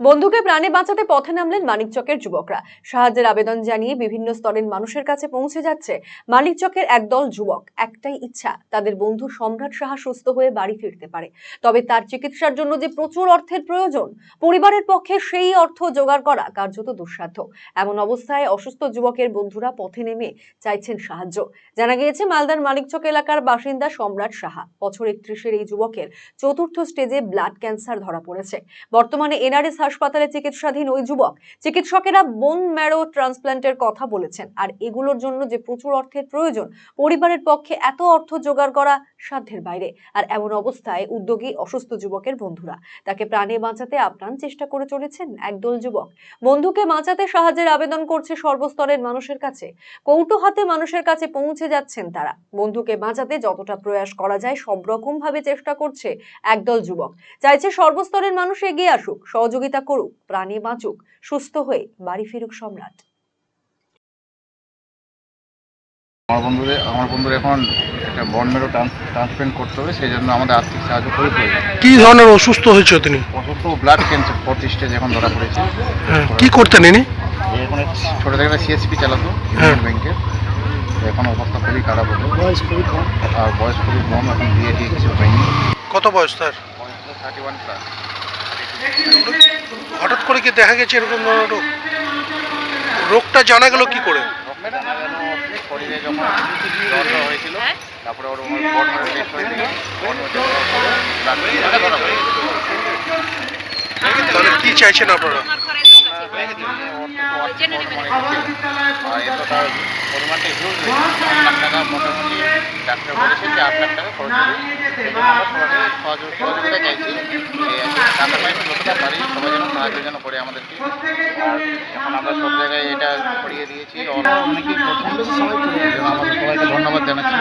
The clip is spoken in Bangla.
বন্ধুকে প্রাণে বাঁচাতে পথে নামলেন মানিকচকের যুবকরা। সাহায্যের আবেদন জানিয়ে বিভিন্ন স্তরের মানুষের কাছে পৌঁছে যাচ্ছে মানিকচকের একদল যুবক। একটাই ইচ্ছা, তাদের বন্ধু সম্রাট সাহা সুস্থ হয়ে বাড়ি ফিরতে পারে। তবে তার চিকিৎসার জন্য যে প্রচুর অর্থের প্রয়োজন, পরিবারের পক্ষে সেই অর্থ জোগাড় করা কার্যত দুঃসাধ্য। এমন অবস্থায় অসুস্থ যুবকের বন্ধুরা পথে নেমে চাইছেন সাহায্য। জানা গিয়েছে, মালদার মানিকচক এলাকার বাসিন্দা সম্রাট সাহা বছর একত্রিশের এই যুবকের চতুর্থ স্টেজে ব্লাড ক্যান্সার ধরা পড়েছে। বর্তমানে এনআরএস হাসপাতালে চিকিৎসাধীন ওই যুবক। চিকিৎসকেরা বোন ম্যারো ট্রান্সপ্ল্যান্টের কথা বলেছেন। আর এগুলোর জন্য যে প্রচুর অর্থের প্রয়োজন, পরিবারের পক্ষে এত অর্থ জোগাড় করা সাধ্যের বাইরে। আর এমন অবস্থায় উদ্যোগী অসুস্থ যুবকের বন্ধুরা, তাকে প্রাণে বাঁচাতে আপ্রাণ চেষ্টা করে চলেছেন একদল যুবক। বন্ধুকে বাঁচাতে সাহায্যের আবেদন করছে সর্বস্তরের মানুষের কাছে। কৌটো হাতে মানুষের কাছে পৌঁছে যাচ্ছেন তারা। বন্ধুকে বাঁচাতে যতটা প্রয়াস করা যায় সব রকম ভাবে চেষ্টা করছে একদল যুবক। চাইছে সর্বস্তরের মানুষ এগিয়ে আসুক। সহযোগিতা করুক প্রাণে বাঁচুক সুস্থ হয়ে বাড়ি ফিরুক সম্রাট। আমার বন্ধুদের আমার বন্ধুর এখন একটা বন মেরো ট্রান্সপ্লেন্ট করতে হবে সেই জন্য আমাদের আর্থিক সাহায্য করে প্রয়োজন কি ধরনের অসুস্থ হয়েছে তিনি? অসুস্থ ব্লাড ক্যান্সার ফোর্থ স্টেজ এখন ধরা পড়েছে। হ্যাঁ, কি করতেন ইনি? এখন ছোটো থেকে একটা সিএসপি চালাতো হ্যাঁ। ইউনিয়ন ব্যাংকের এখন অবস্থা খুবই খারাপ হলো বয়স খুবই কম। আর বয়স খুবই কম এখন বিয়ে দিয়ে কিছু হয়নি। কত বয়স তার? বয়স থার্টি ওয়ান প্লাস হঠাৎ করে কি দেখা গেছে এরকম ধরনের রোগ? রোগটা জানা গেল কি করে? শরীরে যখন তারপরে ওর তাহলে কি চাইছেন আপনারা? পরিমাণটা হিউজ লাখ টাকা মোটামুটি ডাক্তার বলেছে যে আট লাখ টাকা খরচ হবে সহযোগিতা চাইছি যে টাকা পাইনি যতটা পারি সবাই যেন সাহায্য যেন করে আমাদেরকে। এখন আমরা সব জায়গায় এটা করিয়ে দিয়েছি। অনেকেই সবাইকে ধন্যবাদ জানাচ্ছি।